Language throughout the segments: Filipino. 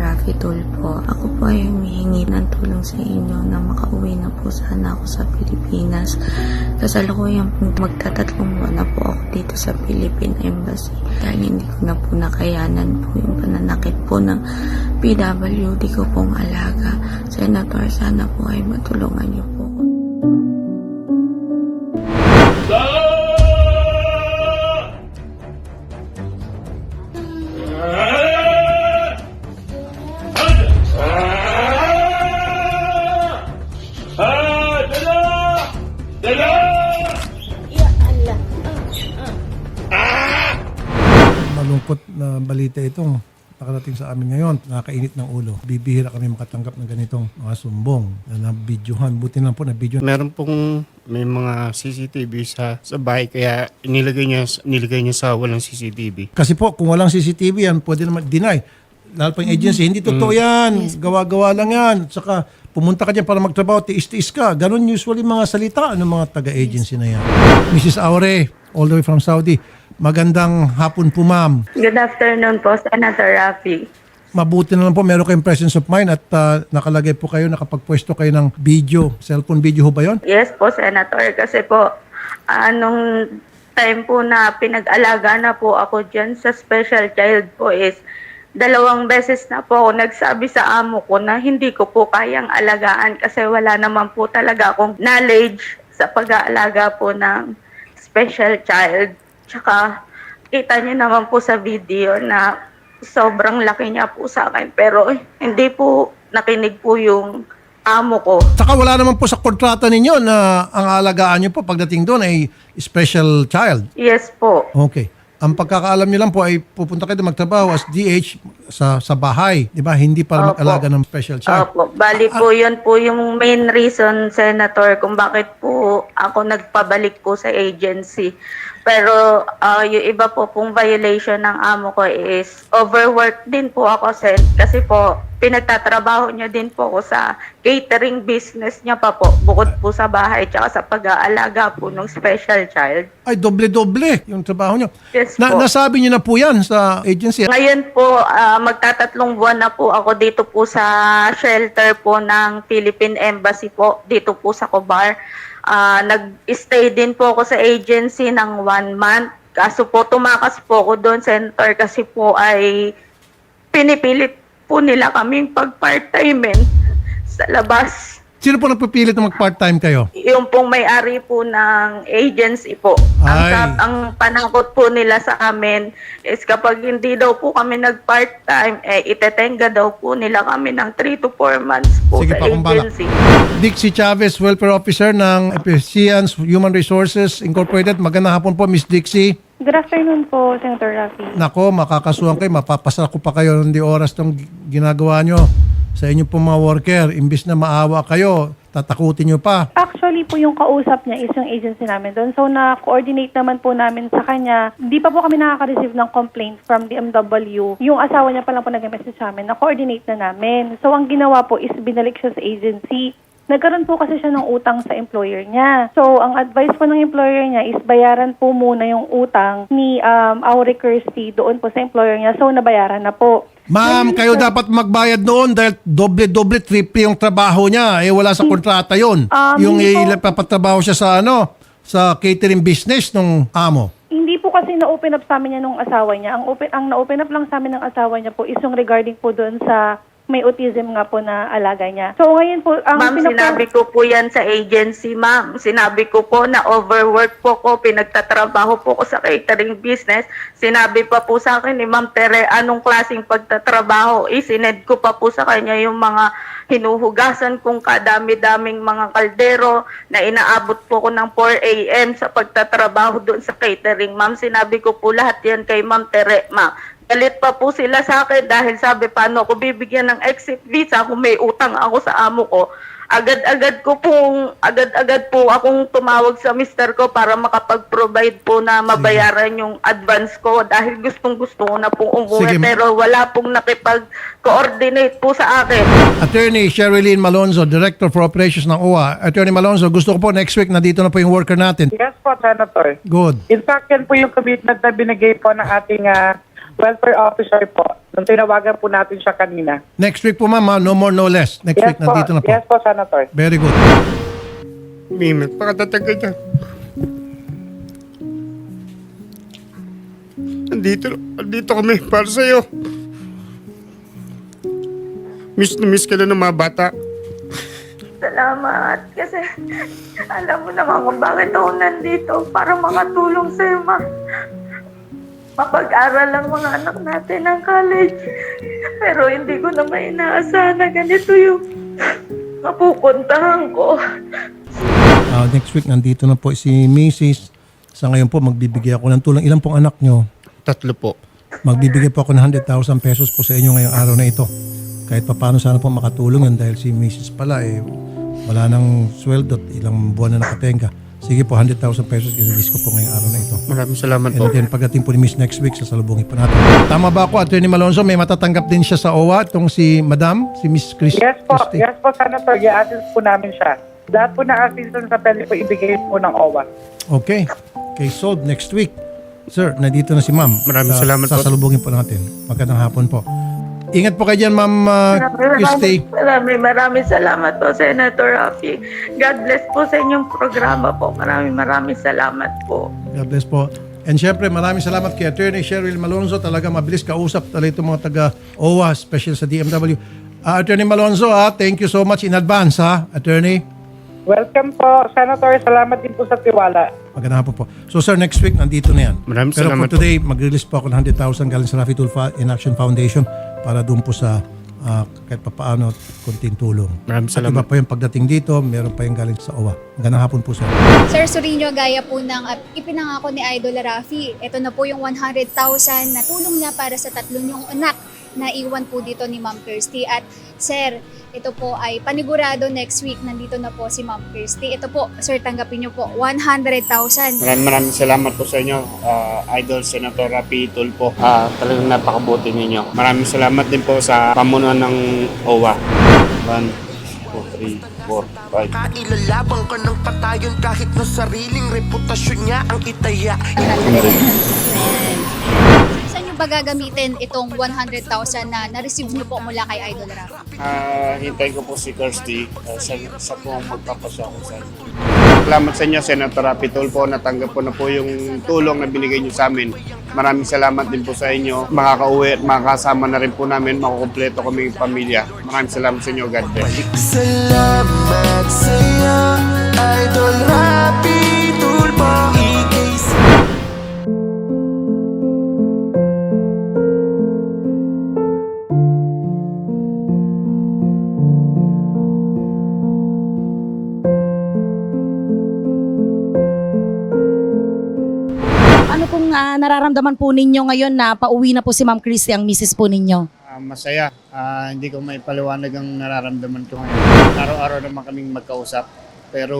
Rafi Tulpo. Ako po ay humihingi ng tulong sa inyo na makauwi na po sana ako sa Pilipinas. Kasalukuyan po magtatatlong buwan na po ako dito sa Philippine Embassy. Dahil hindi ko na po nakayanan po yung pananakit po ng PWD ko pong alaga. Senator, sana po ay matulungan niyo po. Balita itong nakarating sa amin ngayon. Nakakainit ng ulo. Bibihira kami makatanggap ng ganitong mga sumbong na nabidyohan. Buti lang po na video. Meron pong may mga CCTV sa sa bahay kaya inilagay niya nilagay niya sa walang CCTV. Kasi po, kung walang CCTV yan, pwede naman deny. Lalo pa yung agency, hindi totoo yan. Gawa-gawa lang yan. Saka pumunta ka dyan para magtrabaho, tiis-tiis ka. Ganon usually mga salita ng mga taga-agency na yan. Mrs. Aure, all the way from Saudi. Magandang hapon po ma'am. Good afternoon po, Senator Rafi. Mabuti na lang po meron kayong presence of mind at ah, nakalagay po kayo, nakapagpwesto kayo ng video. Cellphone video ho ba yon? Yes po, Senator. Kasi po, anong time po na pinag-alaga na po ako dyan sa special child po is dalawang beses na po ako nagsabi sa amo ko na hindi ko po kayang alagaan kasi wala naman po talaga akong knowledge sa pag-aalaga po ng special child. Tsaka kita niyo naman po sa video na sobrang laki niya po sa akin pero hindi po nakinig po yung amo ko. Saka wala naman po sa kontrata ninyo na ang alagaan nyo po pagdating doon ay special child. Yes po. Okay. Ang pagkakaalam niyo lang po ay pupunta kayo doon magtrabaho as DH sa sa bahay, 'di ba? Hindi para Opo. mag-alaga ng special child. Opo. Bali po yun po yung main reason, Senator, kung bakit po ako nagpabalik po sa agency. Pero ah, yung iba po pong violation ng amo ko is overwork din po ako, Sen. Kasi po, pinagtatrabaho niya din po ako sa catering business niya pa po, bukod po sa bahay, tsaka sa pag-aalaga po ng special child. Ay doble-doble yung trabaho niyo. Yes Na, po. nasabi niyo na po 'yan sa agency. Ngayon po, ah, magtatatlong buwan na po ako dito po sa shelter po ng Philippine Embassy po, dito po sa Cobar. Ah, nag-stay din po ako sa agency ng one month. Kaso po, tumakas po ako doon, Center, kasi po ay pinipilit po nila kaming pag-part-time sa labas. Sino po nagpipilit na mag-part-time kayo? Yung pong may-ari po ng agency po. Ang, Ay. sab- ang panangkot po nila sa amin is kapag hindi daw po kami nag-part-time, eh, itetenga daw po nila kami ng 3 to 4 months po Sige sa pa, kumbala. agency. Dixie Chavez, Welfare Officer ng Efficience Human Resources Incorporated. Magandang hapon po, Miss Dixie. Good afternoon po, Senator Rafi. Nako, makakasuhan kayo, mapapasa ko pa kayo hindi oras tong ginagawa nyo sa inyo pong mga worker. Imbis na maawa kayo, tatakutin nyo pa. Actually po yung kausap niya is yung agency namin doon. So na-coordinate naman po namin sa kanya. Di pa po kami nakaka-receive ng complaint from DMW. Yung asawa niya pa lang po nag-message sa amin. Na-coordinate na namin. So ang ginawa po is binalik siya sa agency. Nagkaroon po kasi siya ng utang sa employer niya. So, ang advice po ng employer niya is bayaran po muna yung utang ni um, Aure Kirsty doon po sa employer niya. So, nabayaran na po. Ma'am, kayo dapat magbayad noon dahil doble-doble, triple yung trabaho niya. Eh, wala sa kontrata yon. Um, yung ipapatrabaho siya sa ano, sa catering business ng amo. Hindi po kasi na-open up sa amin yan nung asawa niya. Ang open ang na-open up lang sa amin ng asawa niya po is yung regarding po doon sa may autism nga po na alaga niya. So ngayon po ang Ma'am, pinapa- sinabi ko po yan sa agency, ma'am. Sinabi ko po na overwork po ko, pinagtatrabaho po ko sa catering business. Sinabi pa po sa akin ni Ma'am Tere, anong klaseng pagtatrabaho? Isined ko pa po sa kanya yung mga hinuhugasan kong kadami-daming mga kaldero na inaabot po ko ng 4 a.m. sa pagtatrabaho doon sa catering. Ma'am, sinabi ko po lahat yan kay Ma'am Tere, ma'am. Galit pa po sila sa akin dahil sabi paano ako bibigyan ng exit visa kung may utang ako sa amo ko. Agad-agad ko pong, agad-agad po akong tumawag sa mister ko para makapag-provide po na mabayaran yung advance ko dahil gustong gusto ko na pong umuwi Sige. pero wala pong nakipag-coordinate po sa akin. Attorney Sherilyn Malonzo, Director for Operations ng OWA. Attorney Malonzo, gusto ko po next week nandito na po yung worker natin. Yes po, Senator. Good. In fact, yan po yung commitment na binigay po ng ating ah, welfare officer po. Nung tinawagan po natin siya kanina. Next week po ma'am, ha? no more, no less. Next Yes week, po, nandito na po. yes po, Senator. Very good. May magpakatatagal niya. Andito, andito kami para sa'yo. Miss na miss ka na ng mga bata. Salamat. Kasi alam mo naman kung bakit ako nandito para makatulong sa'yo, ma. Mapag-aral ang mga anak natin ng college. Pero hindi ko na may inaasahan na ganito yung mapupuntahan ko. Ah, next week, nandito na po si Mrs. Sa ngayon po, magbibigay ako ng tulong. Ilan pong anak nyo? Tatlo po. Magbibigay po ako ng 100,000 pesos po sa inyo ngayong araw na ito. Kahit pa paano sana po makatulong yan dahil si Mrs. pala eh wala nang sweldo at ilang buwan na nakatenga. Sige po, 100,000 pesos i-release ko po ngayong araw na ito. Maraming salamat po. And then pagdating po ni Miss next week, sasalubungin po natin. Tama ba ako, Attorney Malonzo? May matatanggap din siya sa OWA, itong si Madam, si Miss Chris Yes po, Christie. yes po, Senator. I-assist po namin siya. Lahat po ng assistance sa pwede po ibigay po ng OWA. Okay. Case solved next week. Sir, nandito na si Ma'am. Maraming Sa- salamat po. Sasalubungin po natin. Magandang hapon po. Ingat po kayo dyan, Ma'am uh, Christie. Maraming maraming salamat po, Senator Rafi. God bless po sa inyong programa po. Maraming maraming salamat po. God bless po. And syempre, maraming salamat kay Attorney Cheryl Malonzo. Talaga mabilis kausap talaga itong mga taga-OWA, special sa DMW. Ah, Attorney Malonzo, ah, thank you so much in advance, ha, Attorney. Welcome po, Senator. Salamat din po sa tiwala. Magandang hapon po. So sir, next week nandito na yan. Maraming Pero salamat for today, mag-release po ako ng 100,000 galing sa Rafi Tulfa in Action Foundation para doon po sa ah, kahit papaano konting tulong. Maraming At salamat. iba pa yung pagdating dito, meron pa yung galing sa OWA. Magandang hapon po sir. Sir Sorino, gaya po ng uh, ipinangako ni Idol Rafi, ito na po yung 100,000 na tulong niya para sa tatlong yung anak na iwan po dito ni Ma'am Kirsty. At sir, ito po ay panigurado next week. Nandito na po si Ma'am Kirsty. Ito po, sir, tanggapin niyo po 100,000. Maraming maraming salamat po sa inyo, ah, Idol Senator Rapi Tulpo. Ah, talagang napakabuti ninyo. Maraming salamat din po sa pamunuan ng OWA. 1, 2, 3, 4, 5. Kailalaban ka ng patayon kahit na sariling reputasyon niya ang itaya ba gagamitin itong 100,000 na na-receive niyo po mula kay Idol Rafi? Ah, hintayin ko po si Kirsty uh, sa, sa po ang magpapasya ko sa inyo. Salamat sa inyo, Senator Rapi Tulpo. Natanggap ko na po yung tulong na binigay niyo sa amin. Maraming salamat din po sa inyo. Makakauwi at makakasama na rin po namin. Makukumpleto kaming pamilya. Maraming salamat sa inyo. God bless. Salamat sa'yo Idol Rapi Tulpo Ah, nararamdaman po ninyo ngayon na pauwi na po si Ma'am Christy ang misis po ninyo? Ah, masaya. Ah, hindi ko may paliwanag ang nararamdaman ko ngayon. Araw-araw naman kaming magkausap. Pero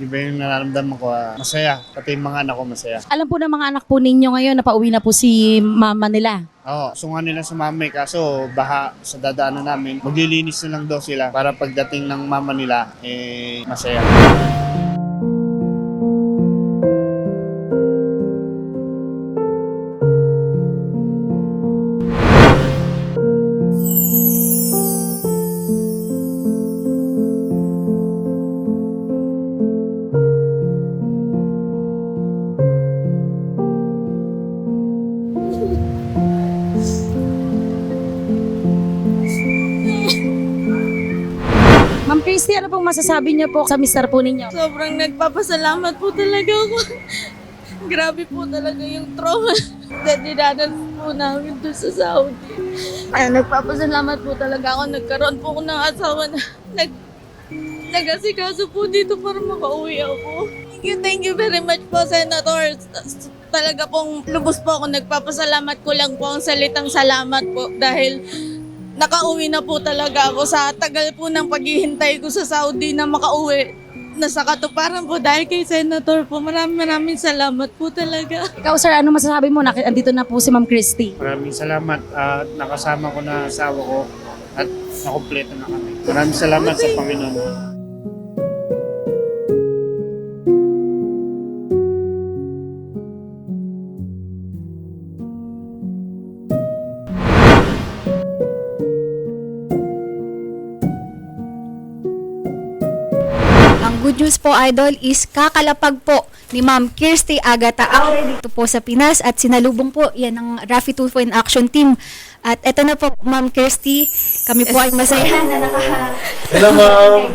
iba yung nararamdaman ko, ah, masaya. Pati yung mga anak ko masaya. Alam po ng mga anak po ninyo ngayon na pauwi na po si mama nila. Oo, gusto nga nila sumama eh, kaso baha sa dadaanan namin. Maglilinis na lang daw sila para pagdating ng mama nila, eh, masaya. Ano pong masasabi niyo po sa mister po ninyo? Sobrang nagpapasalamat po talaga ako. Grabe po talaga yung trauma na dinanas po namin doon sa Saudi. Ay, nagpapasalamat po talaga ako. Nagkaroon po ako ng asawa na nag, nag-asikaso po dito para makauwi ako. Thank you, thank you very much po, Senator. Talaga pong lubos po ako. Nagpapasalamat ko lang po ang salitang salamat po dahil nakauwi na po talaga ako sa tagal po ng paghihintay ko sa Saudi na makauwi. Nasa katuparan po dahil kay Senator po. Maraming maraming salamat po talaga. Ikaw sir, ano masasabi mo? Naki- Andito na po si Ma'am Christy. Maraming salamat at nakasama ko na asawa ko at nakumpleto na kami. Maraming salamat sa Panginoon. Po, Idol, is kakalapag po ni Ma'am Kirsty Agata Aure dito po sa Pinas at sinalubong po yan ng Rafi Tulfo in Action Team. At eto na po, Ma'am Kirsty, kami po ay masaya na naka... Hello, ma'am.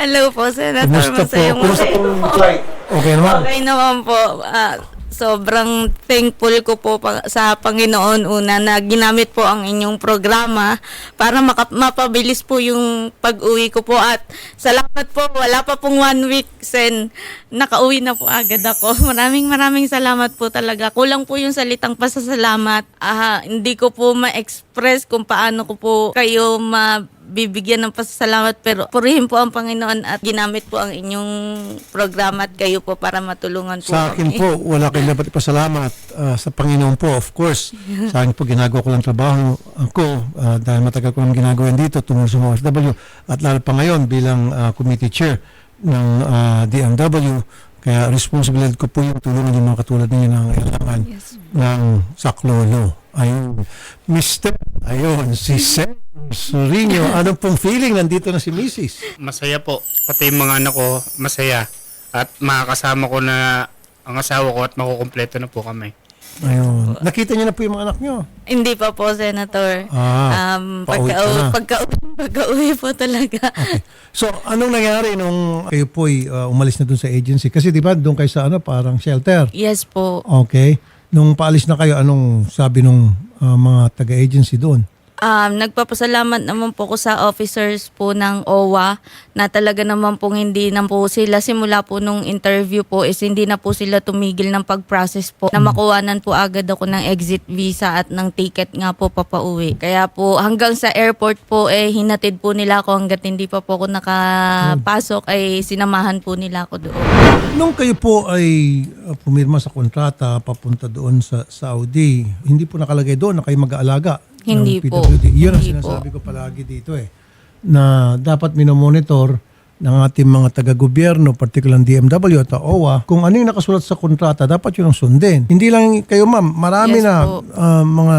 Hello po, Senator. Kumusta po? Masayang Kumusta masaya po flight? Okay naman. Okay naman po. Ah, sobrang thankful ko po sa Panginoon una na ginamit po ang inyong programa para mapabilis po yung pag-uwi ko po. At salamat po. Wala pa pong one week sen. Nakauwi na po agad ako. Maraming maraming salamat po talaga. Kulang po yung salitang pasasalamat. Ah, hindi ko po ma-express kung paano ko po kayo mabibigyan ng pasasalamat pero purihin po ang Panginoon at ginamit po ang inyong programa at kayo po para matulungan po Sa akin kami. po, wala kayong dapat ipasalamat ah, sa Panginoon po, of course. Sa akin po, ginagawa ko lang trabaho ako ah, dahil matagal ko lang ginagawa dito tungkol sa OFW at lalo pa ngayon bilang ah, committee chair ng ah, DMW. Kaya responsibilidad ko po yung tulungan yung mga katulad ninyo na kailangan ng saklolo. Ayun. Mr. Ayun, si Sir Surino. Anong pong feeling? Nandito na si Mrs. Masaya po. Pati yung mga anak ko, masaya. At makakasama ko na ang asawa ko at makukumpleto na po kami. Ayun. Nakita niyo na po yung mga anak niyo? Hindi pa po, Senator. Ah, um, pauwi pagka, ka na. pagka, pagka-uwi po talaga. Okay. So, anong nangyari nung kayo po umalis na dun sa agency? Kasi di ba doon kayo sa ano, parang shelter. Yes po. Okay. Nung paalis na kayo, anong sabi nung ah, mga taga-agency doon? Um, nagpapasalamat naman po ko sa officers po ng OWA na talaga naman pong hindi na po sila simula po nung interview po is hindi na po sila tumigil ng pag-process po na makuwanan po agad ako ng exit visa at ng ticket nga po papauwi. Kaya po hanggang sa airport po eh hinatid po nila ako hanggat hindi pa po ako nakapasok ay sinamahan po nila ako doon. Nung kayo po ay ah, pumirma sa kontrata papunta doon sa Saudi, hindi po nakalagay doon na kayo mag-aalaga Hindi ng po. PWD. Yun ang Hindi po. sinasabi ko palagi dito eh. Na dapat minomonitor ng ating mga taga-gobyerno, particular ng DMW at OWA, kung ano yung nakasulat sa kontrata, dapat yun ang sundin. Hindi lang kayo ma'am, marami Yes na po. ah, mga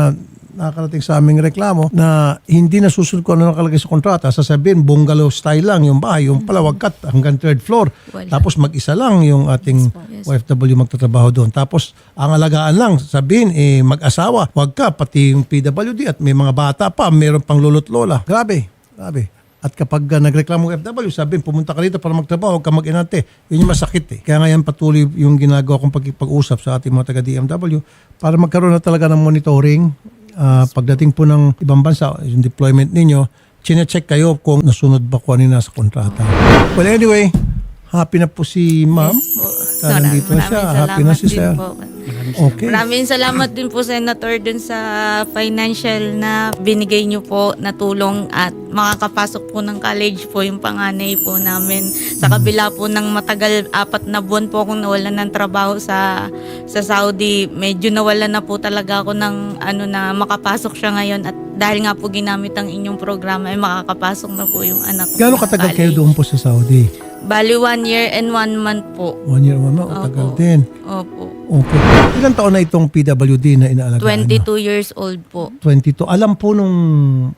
nakakarating sa aming reklamo na hindi nasusunod kung ano nakalagay sa kontrata. Sasabihin, bungalow style lang yung bahay, yung pala wagkat hanggang third floor. Wala. Tapos mag-isa lang yung ating Yes. OFW magtatrabaho doon. Tapos ang alagaan lang, sabihin, eh, mag-asawa, wag ka, pati yung PWD at may mga bata pa, meron pang lolo't lola. Grabe, grabe. At kapag uh, nagreklamo ng FW, sabihin, pumunta ka dito para magtrabaho, huwag ka mag-inante. Yun yung masakit eh. Kaya ngayon patuloy yung ginagawa kong pagkipag-usap sa ating mga taga-DMW para magkaroon na talaga ng monitoring Ah, pagdating po ng ibang bansa, yung deployment ninyo, chine-check kayo kung nasunod ba kung ano yung nasa kontrata. Well, anyway, happy na po si ma'am. Dahil nandito na siya. Happy na si sir. po. Okay. Maraming salamat din po Senator dun sa financial na binigay niyo po na tulong at makakapasok po ng college po yung panganay po namin. Sa kabila po ng matagal apat na buwan po akong nawalan ng trabaho sa sa Saudi, medyo nawalan na po talaga ako ng ano na makapasok siya ngayon at dahil nga po ginamit ang inyong programa ay makakapasok na po yung anak ko Gano'ng katagal kayo doon po sa Saudi? Bali one year and one month po. One year, one month. O, tagal Opo. din. Opo. Okay. Ilan taon na itong PWD na inaalagaan nyo? 22 years old po. 22. Alam po nung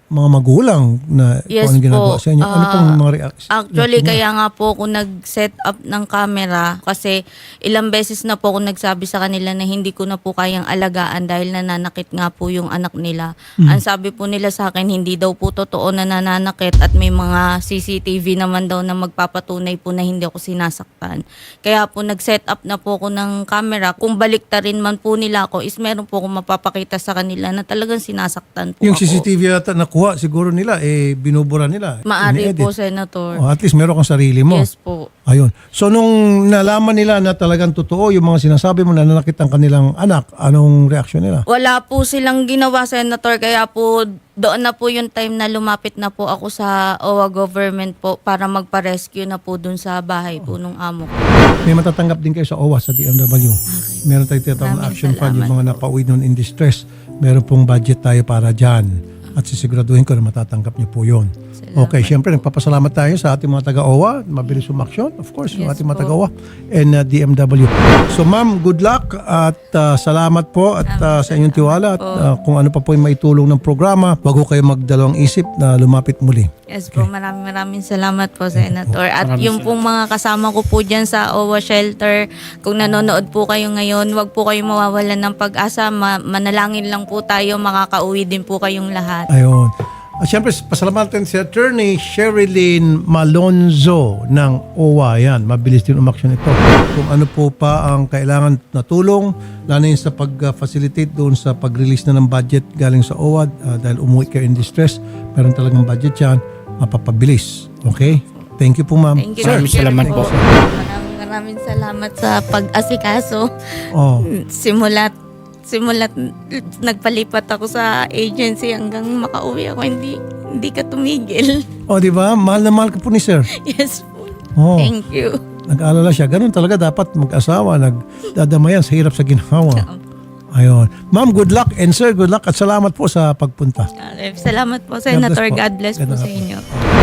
mga magulang na Yes kung anong ginagawa po. sa inyo. Ano Ah, pong mga reaction? Actually, kaya nga po ako nag-set up ng camera kasi ilang beses na po ako nagsabi sa kanila na hindi ko na po kayang alagaan dahil nananakit nga po yung anak nila. Ang sabi po nila sa akin, hindi daw po totoo na nananakit at may mga CCTV naman daw na magpapatunay po na hindi ako sinasaktan. Kaya po nag-set up na po ako ng camera. Kung baliktarin man po nila ako, is meron po ako mapapakita sa kanila na talagang sinasaktan po Yung ako. CCTV yata nakuha siguro nila, eh, binubura nila. Maari ini-edit. po, Senator. O, at least meron kang sarili mo. Yes po. Ayun. So nung nalaman nila na talagang totoo yung mga sinasabi mo na nanakit ang kanilang anak, anong reaksyon nila? Wala po silang ginawa, Senator. Kaya po, doon na po yung time na lumapit na po ako sa OWA government po para magpa-rescue na po dun sa bahay po nung amo ko. May matatanggap din kayo sa OWA, sa DMW. Meron tayong tinatawag na Maraming action fund, yung salamat mga napauwi nun in distress. Meron pong budget tayo para dyan. at sisiguraduhin ko na matatanggap niyo po yun. Okay, syempre nagpapasalamat tayo sa ating mga taga-OWA, mabilis umaksyon, of course, yung Yes ating mga taga-OWA and uh, DMW. So ma'am, good luck at uh, salamat po at uh, sa inyong tiwala at uh, kung ano pa po yung maitulong ng programa, wag ho kayo magdalawang isip na lumapit muli. Yes po, maraming maraming salamat po, Senator. At yung pong mga kasama ko po dyan sa OWA Shelter, kung nanonood po kayo ngayon, wag po kayo mawawalan ng pag-asa. Ma- manalangin lang po tayo, makakauwi din po kayong lahat. Ayun. At syempre, pasalamatan si Attorney Sherilyn Malonzo ng OWA. Yan, mabilis din umaksyon ito. Kung ano po pa ang kailangan na tulong, lalo yun sa pag-facilitate doon sa pag-release na ng budget galing sa OWA ah, dahil umuwi kayo in distress, meron talagang budget yan, mapapabilis. Okay? Thank you po, ma'am. Thank you. Sir, Maraming salamat po. Maraming maraming salamat sa pag-asikaso. oh, Simulat simulat nagpalipat ako sa agency hanggang makauwi ako hindi hindi ka tumigil. oh, di ba? Mahal na mahal ka po ni sir. Yes po. Oh. Thank you. Nag-aalala siya. Ganun talaga dapat mag-asawa, nagdadamayan sa hirap sa ginawa. Ayun. Ma'am, good luck. And sir, good luck at salamat po sa pagpunta. Salamat po, Senator. po. God bless po Ganda sa nga po. inyo.